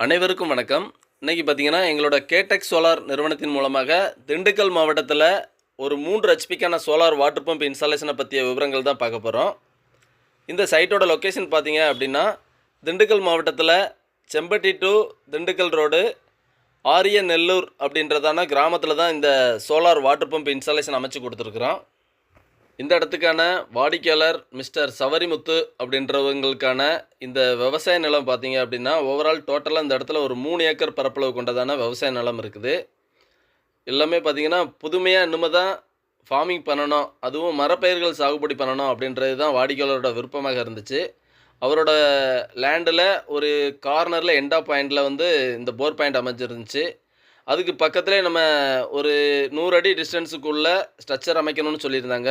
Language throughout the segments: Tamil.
அனைவருக்கும் வணக்கம். இன்னைக்கு பார்த்தீங்கன்னா எங்களோட கேடெக் சோலார் நிறுவனத்தின் மூலமாக திண்டுக்கல் மாவட்டத்தில் ஒரு மூன்று ஹெச்பிக்கான சோலார் வாட்டர் பம்ப் இன்ஸ்டாலேஷனை பற்றிய விவரங்கள் தான் பார்க்க போகிறோம் இந்த சைட்டோட லொக்கேஷன் பார்த்தீங்க அப்படின்னா திண்டுக்கல் மாவட்டத்தில் செம்பட்டி டு திண்டுக்கல் ரோடு ஆரிய நெல்லூர் அப்படின்றதான கிராமத்தில் தான் இந்த சோலார் வாட்டர் பம்ப் இன்ஸ்டாலேஷன் அமைச்சு கொடுத்துருக்குறோம். இந்த இடத்துக்கான வாடிக்கையாளர் மிஸ்டர் சவரிமுத்து அப்படின்றவங்களுக்கான இந்த விவசாய நிலம் பார்த்தீங்க அப்படின்னா ஓவரால் டோட்டலாக இந்த இடத்துல ஒரு மூணு ஏக்கர் பரப்பளவு கொண்டதான விவசாய நிலம் இருக்குது. எல்லாமே பார்த்தீங்கன்னா புதுமையாக இன்னுமே தான் ஃபார்மிங் பண்ணணும் அதுவும் மரப்பயிர்கள் சாகுபடி பண்ணணும் அப்படின்றது தான் வாடிக்கையாளரோட விருப்பமாக இருந்துச்சு. அவரோட லேண்டில் ஒரு கார்னரில் எண்டா பாயிண்டில் வந்து இந்த போர் பாயிண்ட் அமைஞ்சிருந்துச்சு. அதுக்கு பக்கத்துலேயே நம்ம ஒரு நூறு அடி டிஸ்டன்ஸுக்குள்ளே ஸ்ட்ரக்சர் அமைக்கணும்னு சொல்லியிருந்தாங்க.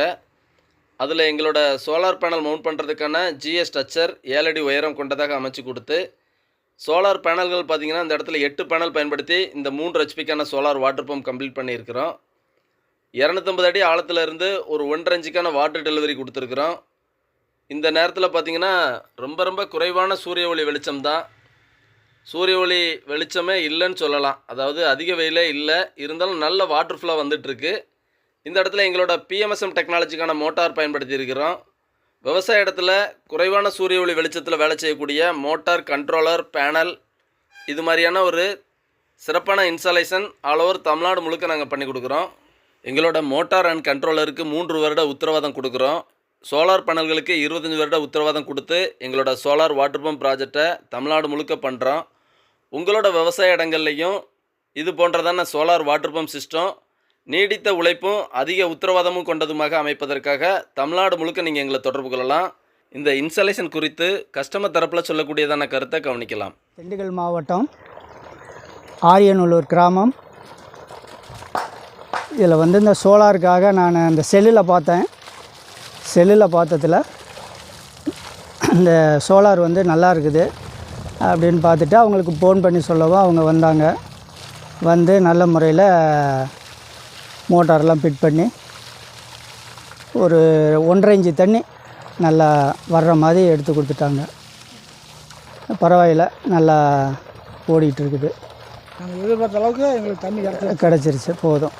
அதில் எங்களோட சோலார் பேனல் மவுண்ட் பண்ணுறதுக்கான ஜிஎஸ் ஸ்ட்ரக்சர் ஏழடி உயரம் கொண்டதாக அமைச்சு கொடுத்து சோலார் பேனல்கள் பார்த்தீங்கன்னா இந்த இடத்துல எட்டு பேனல் பயன்படுத்தி இந்த மூன்று ஹெச்பிக்கான சோலார் வாட்டர் பம்ப் கம்ப்ளீட் பண்ணியிருக்கிறோம். இரநூத்தம்பது அடி ஆழத்துல இருந்து ஒரு ஒன்றரை இன்ச்சுக்கான வாட்டர் டெலிவரி கொடுத்துருக்குறோம். இந்த நேரத்தில் பார்த்தீங்கன்னா ரொம்ப ரொம்ப குறைவான சூரிய ஒளி வெளிச்சம் தான். சூரிய ஒளி வெளிச்சமே இல்லைன்னு சொல்லலாம். அதாவது அதிக வெயிலே இல்லை. இருந்தாலும் நல்ல வாட்டர் ஃப்ளோ வந்துட்டுருக்கு இந்த இடத்துல எங்களோட பிஎம்எஸ்எம் டெக்னாலஜிக்கான மோட்டார் பயன்படுத்தி இருக்கிறோம் விவசாய இடத்துல குறைவான சூரிய ஒளி வெளிச்சத்தில் வேலை செய்யக்கூடிய மோட்டார் கண்ட்ரோலர் பேனல் இது மாதிரியான ஒரு சிறப்பான இன்ஸ்டாலேஷன் ஆல் ஓவர் தமிழ்நாடு முழுக்க நாங்கள் பண்ணி கொடுக்குறோம். எங்களோட மோட்டார் அண்ட் கண்ட்ரோலருக்கு மூன்று வருட உத்தரவாதம் கொடுக்குறோம். சோலார் பேனல்களுக்கு இருபத்தஞ்சி வருட உத்தரவாதம் கொடுத்து எங்களோட சோலார் வாட்டர் பம்ப் ப்ராஜெக்டை தமிழ்நாடு முழுக்க பண்ணுறோம் உங்களோட விவசாய இடங்கள்லையும் இது போன்றதான சோலார் வாட்டர் பம்ப் சிஸ்டம் நீடித்த உழைப்பும் அதிக உத்தரவாதமும் கொண்டதுமாக அமைப்பதற்காக தமிழ்நாடு முழுக்க நீங்கள் எங்களை தொடர்பு கொள்ளலாம். இந்த இன்ஸ்டாலேஷன் குறித்து கஸ்டமர் தரப்பில் சொல்லக்கூடியதான கருத்தை கவனிக்கலாம். திண்டுக்கல் மாவட்டம் ஆரியநல்லூர் கிராமம். இதில் வந்து இந்த சோலாருக்காக நான் அந்த செல்லில் பார்த்தேன். செல்லில் பார்த்ததில் இந்த சோலார் வந்து நல்லா இருக்குது அப்படின்னு பார்த்துட்டு அவங்களுக்கு ஃபோன் பண்ணி சொல்லவும் அவங்க வந்தாங்க. வந்து நல்ல முறையில் மோட்டார்லாம் ஃபிட் பண்ணி ஒரு ஒன்றரை இன்ச்சு தண்ணி நல்லா வர்ற மாதிரி எடுத்து கொடுத்துட்டாங்க. பரவாயில்ல நல்லா ஓடிட்டு இருக்குது நாங்கள் எதிர்பார்த்த அளவுக்கு எங்களுக்கு தண்ணி கிடச்சி கிடச்சிருச்சு போதும்.